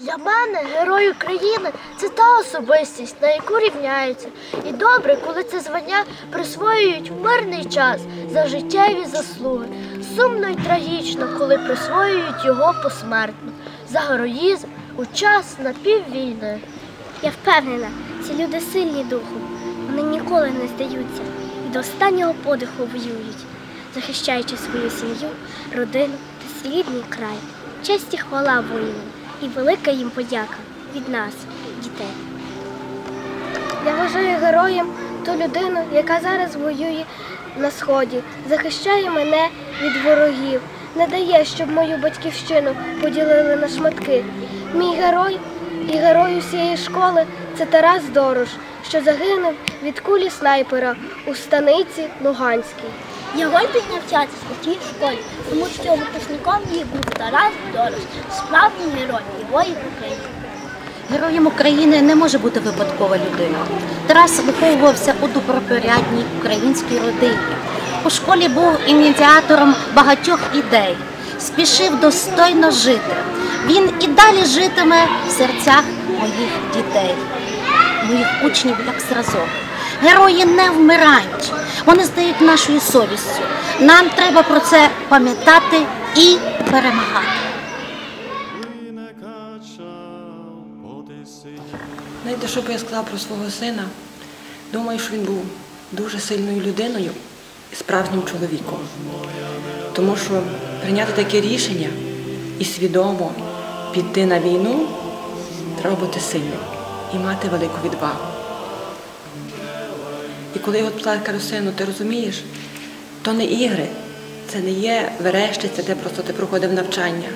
Для мене герой України це та особистість, на яку рівняються. І добре, коли це звання присвоюють в мирний час за життєві заслуги. Сумно і трагічно, коли присвоюють його посмертно за героїзм у час напіввійни. Я впевнена, ці люди сильні духом. Вони ніколи не здаються і до останнього подиху воюють, захищаючи свою сім'ю, родину та свій рідний край. Честь і хвала воїнам і велика їм подяка від нас, дітей. Я вважаю героєм ту людину, яка зараз воює на сході, захищає мене від ворогів, не дає, щоб мою батьківщину поділили на шматки. Мій герой і герой усієї школи це Тарас Дорош, що загинув від кулі снайпера у станиці Луганській. Герой піднявчатися у тій школі, тому що випускником її був Тарас Дорош, справжній герой і воїн України. Героєм України не може бути випадкова людина. Тарас виховувався у добропорядній українській родині. У школі був ініціатором багатьох ідей, спішив достойно жити. Він і далі житиме в серцях моїх дітей, моїх учнів як зразок. Герої не вмирають, вони стають нашою совістю. Нам треба про це пам'ятати і перемагати. Знаєте, що б я сказала про свого сина? Думаю, що він був дуже сильною людиною і справжнім чоловіком. Тому що прийняти таке рішення і свідомо піти на війну треба бути сильним і мати велику відвагу. І коли я от питала, кажу, сину, ти розумієш, то не ігри, це не є верещиця, де просто ти проходив навчання.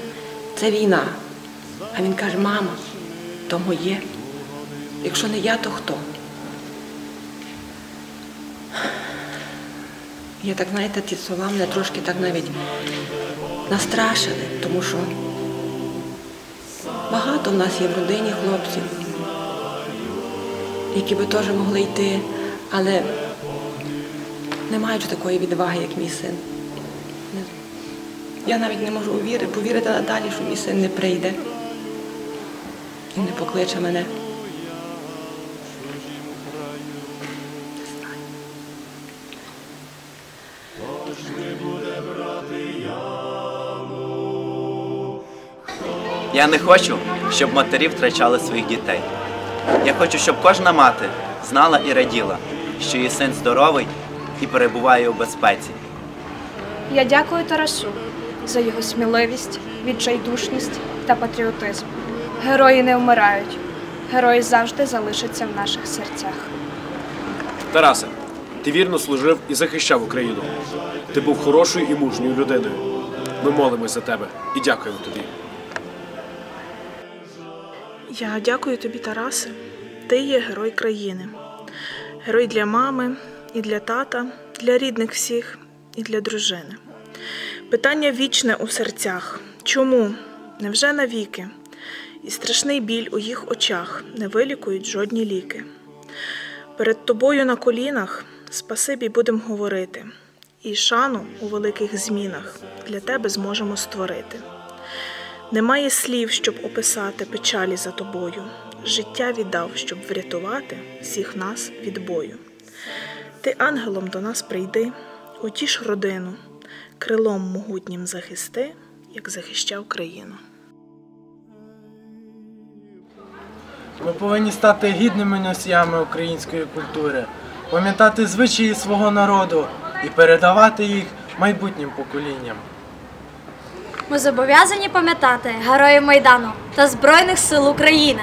Це війна. А він каже, мама, то моє. Якщо не я, то хто? Я так, знаєте, ті слова мене трошки так навіть настрашили, тому що багато в нас є в родині хлопців, які би теж могли йти, але не мають такої відваги, як мій син. Я навіть не можу повірити надалі, що мій син не прийде і не покличе мене. Я не хочу, щоб матері втрачали своїх дітей. Я хочу, щоб кожна мати знала і раділа, що її син здоровий і перебуває у безпеці. Я дякую Тарасу за його сміливість, відчайдушність та патріотизм. Герої не вмирають, герої завжди залишаться в наших серцях. Тарасе, ти вірно служив і захищав Україну. Ти був хорошою і мужньою людиною. Ми молимось за тебе і дякуємо тобі. Я дякую тобі, Тарасе. Ти є герой країни. Герой для мами, і для тата, для рідних всіх, і для дружини. Питання вічне у серцях. Чому? Невже навіки? І страшний біль у їх очах не вилікують жодні ліки. Перед тобою на колінах спасибі будем говорити, і шану у великих змінах для тебе зможемо створити. Немає слів, щоб описати печалі за тобою. Життя віддав, щоб врятувати всіх нас від бою. Ти ангелом до нас прийди, утіш родину, крилом могутнім захисти, як захищав країну. Ми повинні стати гідними носіями української культури, пам'ятати звичаї свого народу і передавати їх майбутнім поколінням. Ми зобов'язані пам'ятати героїв Майдану та Збройних сил України.